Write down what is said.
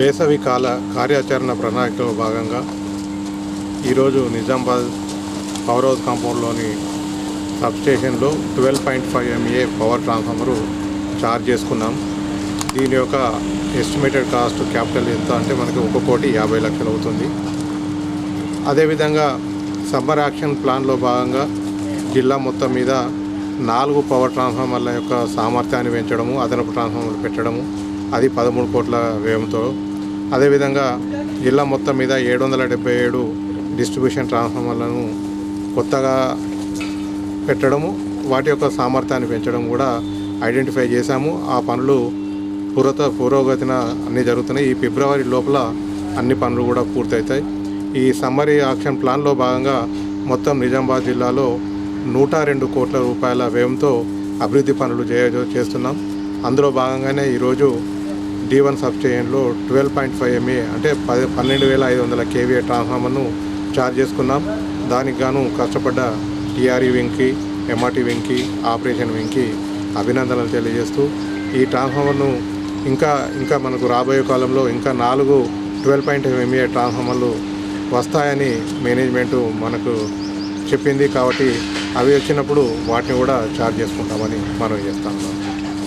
వేసవి కాల కార్యాచరణ ప్రణాళికలో భాగంగా ఈరోజు నిజామాబాద్ పవర్ హౌస్ కాంపౌండ్లోని సబ్స్టేషన్లో twelve point five M A power transformer charge చేసుకున్నాం. దీని యొక్క ఎస్టిమేటెడ్ కాస్ట్ క్యాపిటల్ ఎంత అంటే మనకి ఒక కోటి యాభై లక్షలు అవుతుంది. అదేవిధంగా సమ్మర్ యాక్షన్ ప్లాన్లో భాగంగా జిల్లా మొత్తం మీద నాలుగు పవర్ ట్రాన్స్ఫార్మర్ల యొక్క సామర్థ్యాన్ని పెంచడము అదనపు ట్రాన్స్ఫార్మర్లు పెట్టడము అది పదమూడు కోట్ల వ్యయంతో అదేవిధంగా జిల్లా మొత్తం మీద ఏడు వందల డెబ్బై ఏడు డిస్ట్రిబ్యూషన్ ట్రాన్స్ఫార్మర్లను కొత్తగా పెట్టడము వాటి యొక్క సామర్థ్యాన్ని పెంచడం కూడా ఐడెంటిఫై చేశాము. ఆ పనులు పురత పురోగతిన అన్నీ జరుగుతున్నాయి. ఈ ఫిబ్రవరి లోపల అన్ని పనులు కూడా పూర్తవుతాయి. ఈ సమ్మరీ యాక్షన్ ప్లాన్లో భాగంగా మొత్తం నిజామాబాద్ జిల్లాలో నూట రెండు కోట్ల రూపాయల వ్యయంతో అభివృద్ధి పనులు చేస్తున్నాం. అందులో భాగంగానే ఈరోజు D one సబ్స్టేషన్లో twelve point five M A అంటే పది పన్నెండు వేల ఐదు వందల కేవీఏ ట్రాన్స్ఫార్మర్ను చార్జ్ చేసుకున్నాం. దానికి గాను కష్టపడ్డ టీఆర్ఈ వింగ్కి ఎంఆర్టీ వింగ్కి ఆపరేషన్ వింగ్కి అభినందనలు తెలియజేస్తూ ఈ ట్రాన్స్ఫార్మర్ను ఇంకా ఇంకా మనకు రాబోయే కాలంలో ఇంకా నాలుగు ట్వెల్వ్ పాయింట్ ఎంఏ ట్రాన్స్ఫార్మర్లు వస్తాయని మేనేజ్మెంటు మనకు చెప్పింది కాబట్టి అవి వచ్చినప్పుడు వాటిని కూడా ఛార్జ్ చేసుకుంటామని మనం చేస్తాం